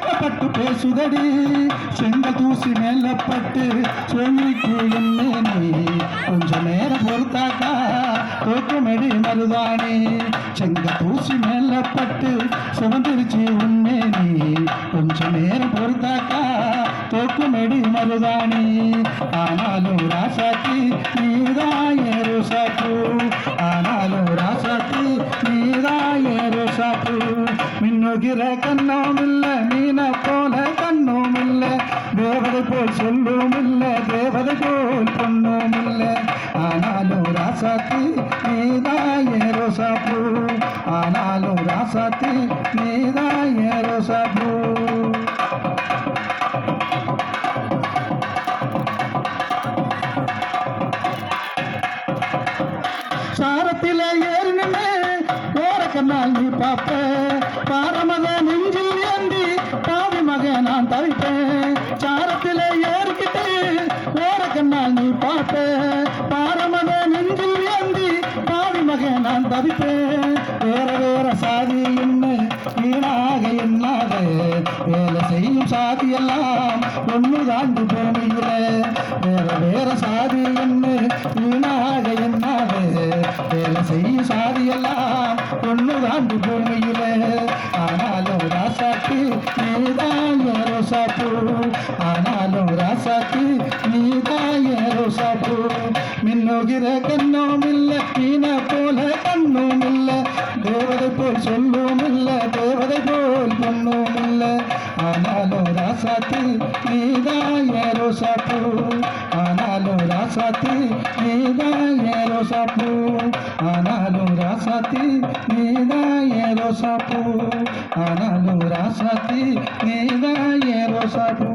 வெக்கப்பட்டு பேசுதடி. செங்கல் தூசி மேலப்பட்டு சொல்லிக்கு என்னேனே கொஞ்ச நேரம் பொறுத்தாக்கா தோக்கமெடி மருதானே செங்க தூசி மேலப்பட்டு சுமந்திருச்சு நீ கொஞ்ச நேரம் பொறுத்தாக்கா தோக்கமெடி மருதானே ஆனாலும் ராசாத்தி மின்னுகிற கண்ணோம் இல்ல மீன போல கண்ணோம் இல்ல தேவதை போல் சொல்லும் இல்ல தேவதை போல் பொண்ணும் இல்ல ஆனாலும் ராசாத்தி நீதாய ரோசாப்பு. ஆனாலும் ராசாத்தி நீதாய ரோசாப்பு. நான் நீ பார்ப்ப. பாரமத நெஞ்சில் ஏந்தி பாவி மக நான் தவிப்பேன் சாரத்தில் ஏறிக்கிட்டு ஓர கண்ணால் நீ பார்ப்ப. பாரமத நெஞ்சில் ஏந்தி பாவி மக நான் தவிப்பேன் வேற வேற சாதி என்ன? வீணாக எண்ணாத வேலை செய்யும் சாதி எல்லாம் ஒன்று தாண்டி போனீங்கள. வேற வேற சாதி என்ன? வீணாக எண்ணாத வேலை செய்யும் ஒன்று பூமியில. ஆனாலும் ராசாக்கு நீதான் ரோசாப்பு. ஆனாலும் ராசாக்கு நீதான் ரோசாப்பு. மின்னோகிற கண்ணோம் இல்ல மீன போல கண்ணும் இல்ல. தேவதை போல் சொல்லும் இல்ல தேவதை போல் பொண்ணும் இல்ல. ஆனாலும் ராசாத்தி நீதான் ரோசாப்பு. ஆனாலும் ராசாத்தி நீதாய ரோசாப்பு ஆனாலும் ராசாத்தி நீதாய ரோசாப்பு ஆனாலும் ராசாத்தி நீதாய ரோசாப்பு